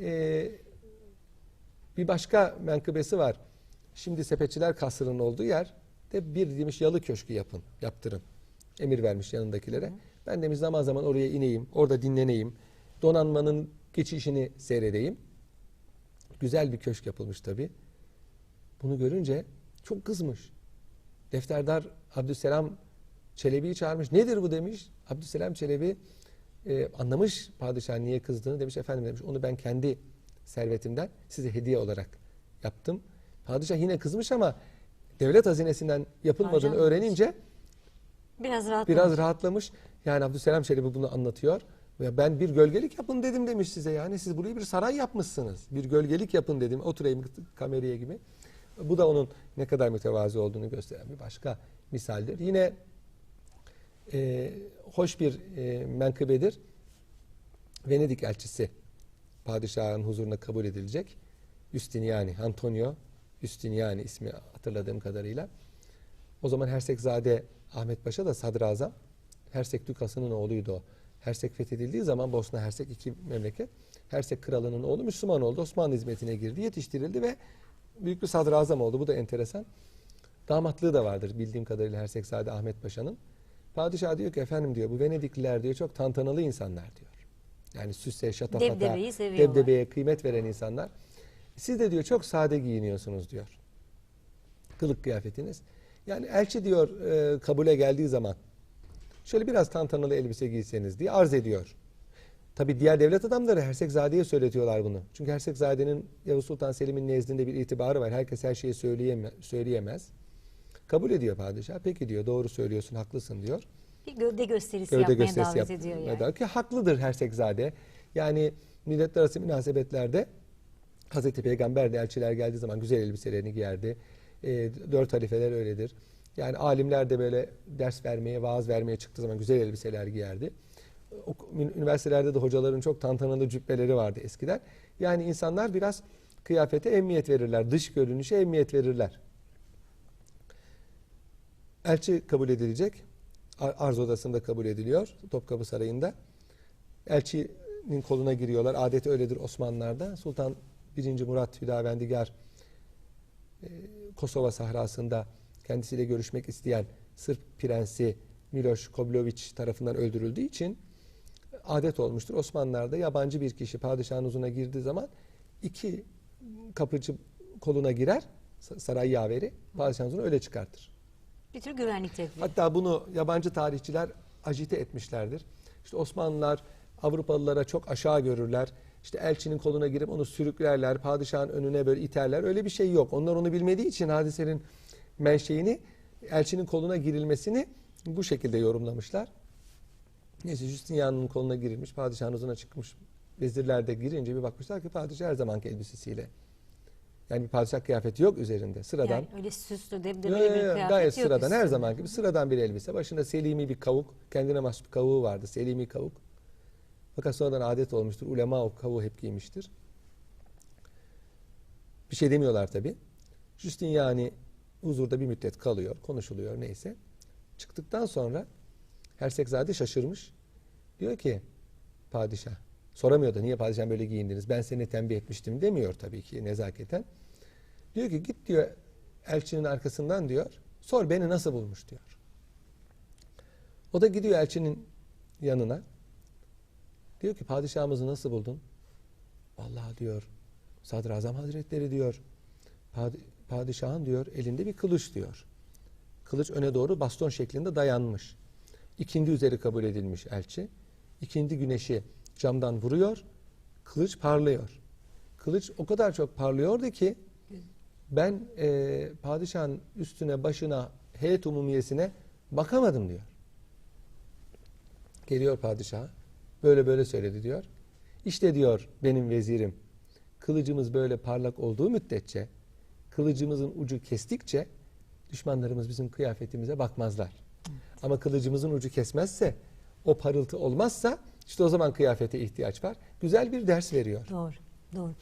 e, bir başka menkıbesi var. Şimdi sepetçiler kasrının olduğu yer de bir demiş yalı köşkü yapın, yaptırın. Emir vermiş yanındakilere. Ben demiş zaman zaman oraya ineyim, orada dinleneyim. Donanmanın geçişini seyredeyim. Güzel bir köşk yapılmış tabii. Bunu görünce çok kızmış. Defterdar Abdüsselam Çelebi'yi çağırmış. Nedir bu demiş. Abdüsselam Çelebi e, anlamış padişahın niye kızdığını demiş. Efendim demiş onu ben kendi servetimden size hediye olarak yaptım. Padişah yine kızmış ama devlet hazinesinden yapılmadığını Harcanmamış. öğrenince Biraz rahat. biraz rahatlamış. Yani Abdüsselam Çelebi bunu anlatıyor. Ve ben bir gölgelik yapın dedim demiş size. Yani siz burayı bir saray yapmışsınız. Bir gölgelik yapın dedim. Oturayım kameraya gibi. Bu da onun ne kadar mütevazi olduğunu gösteren bir başka misaldir. Yine e, hoş bir e, menkıbedir. Venedik elçisi padişahın huzuruna kabul edilecek. Justiniani, Antonio Justiniani ismi hatırladığım kadarıyla. O zaman Hersekzade Ahmet Paşa da sadrazam. Hersek Dükası'nın oğluydu o. Hersek fethedildiği zaman Bosna Hersek iki memleket. Hersek kralının oğlu Müslüman oldu. Osmanlı hizmetine girdi, yetiştirildi ve büyük bir sadrazam oldu. Bu da enteresan. Damatlığı da vardır bildiğim kadarıyla Hersekzade Ahmet Paşa'nın. Padişah diyor ki efendim diyor bu Venedikliler diyor çok tantanalı insanlar diyor. Yani süse, şatafata, debdebeye kıymet veren insanlar. Siz de diyor çok sade giyiniyorsunuz diyor. Kılık kıyafetiniz. Yani elçi diyor e, kabule geldiği zaman şöyle biraz tantanalı elbise giyseniz diye arz ediyor. Tabi diğer devlet adamları Hersekzade'ye söyletiyorlar bunu. Çünkü Hersekzade'nin Yavuz Sultan Selim'in nezdinde bir itibarı var. Herkes her şeyi söyleyeme, söyleyemez. Kabul ediyor padişah. Peki diyor doğru söylüyorsun haklısın diyor. Bir gövde gösterisi Gövde yapmaya gösterisi davet yap- ediyor yani. ki haklıdır Hersekzade. Yani milletler arası münasebetlerde Hazreti Peygamber de elçiler geldiği zaman güzel elbiselerini giyerdi. E, dört halifeler öyledir. Yani alimler de böyle ders vermeye, vaaz vermeye çıktığı zaman güzel elbiseler giyerdi. Üniversitelerde de hocaların çok tantanalı cübbeleri vardı eskiden. Yani insanlar biraz kıyafete emniyet verirler. Dış görünüşe emniyet verirler. Elçi kabul edilecek. Ar- Arz odasında kabul ediliyor. Topkapı Sarayı'nda. Elçinin koluna giriyorlar. Adeti öyledir Osmanlılar'da. Sultan 1. Murat Hüdavendigar e, Kosova sahrasında kendisiyle görüşmek isteyen Sırp prensi Miloš Koblović tarafından öldürüldüğü için adet olmuştur. Osmanlılar'da yabancı bir kişi padişahın huzuruna girdiği zaman iki kapıcı koluna girer sa- saray yaveri padişahın huzuruna öyle çıkartır. Bir tür güvenlik tedbiri. Hatta bunu yabancı tarihçiler ajite etmişlerdir. İşte Osmanlılar Avrupalılara çok aşağı görürler. İşte elçinin koluna girip onu sürüklerler, padişahın önüne böyle iterler. Öyle bir şey yok. Onlar onu bilmediği için hadisenin menşeini, elçinin koluna girilmesini bu şekilde yorumlamışlar. Neyse Justinian'ın koluna girilmiş, padişahın huzuruna çıkmış. Vezirler de girince bir bakmışlar ki padişah her zamanki elbisesiyle. Yani bir padişah kıyafeti yok üzerinde. Sıradan Yani öyle süslü debdebeli bir yo, kıyafet gayet yok sıradan her üstünde. zaman gibi sıradan bir elbise. Başında selimi bir kavuk. Kendine mahsus bir kavuğu vardı. Selimi kavuk. Fakat sonradan adet olmuştur. Ulema o kavuğu hep giymiştir. Bir şey demiyorlar tabi. Justin yani huzurda bir müddet kalıyor. Konuşuluyor neyse. Çıktıktan sonra Hersekzade şaşırmış. Diyor ki padişah. Soramıyor da niye padişah böyle giyindiniz? Ben seni tembih etmiştim demiyor tabii ki nezaketen. Diyor ki git diyor elçinin arkasından diyor. Sor beni nasıl bulmuş diyor. O da gidiyor elçinin yanına. Diyor ki padişahımızı nasıl buldun? Vallahi diyor Sadrazam Hazretleri diyor. "pad- Padişahın diyor elinde bir kılıç diyor. Kılıç öne doğru baston şeklinde dayanmış. İkindi üzeri kabul edilmiş elçi. İkindi güneşi camdan vuruyor. Kılıç parlıyor. Kılıç o kadar çok parlıyordu ki ben e, padişahın üstüne başına heyet umumiyesine bakamadım diyor. Geliyor padişah. Böyle böyle söyledi diyor. İşte diyor benim vezirim. Kılıcımız böyle parlak olduğu müddetçe kılıcımızın ucu kestikçe düşmanlarımız bizim kıyafetimize bakmazlar. Ama kılıcımızın ucu kesmezse o parıltı olmazsa işte o zaman kıyafete ihtiyaç var. Güzel bir ders veriyor. Doğru, doğru.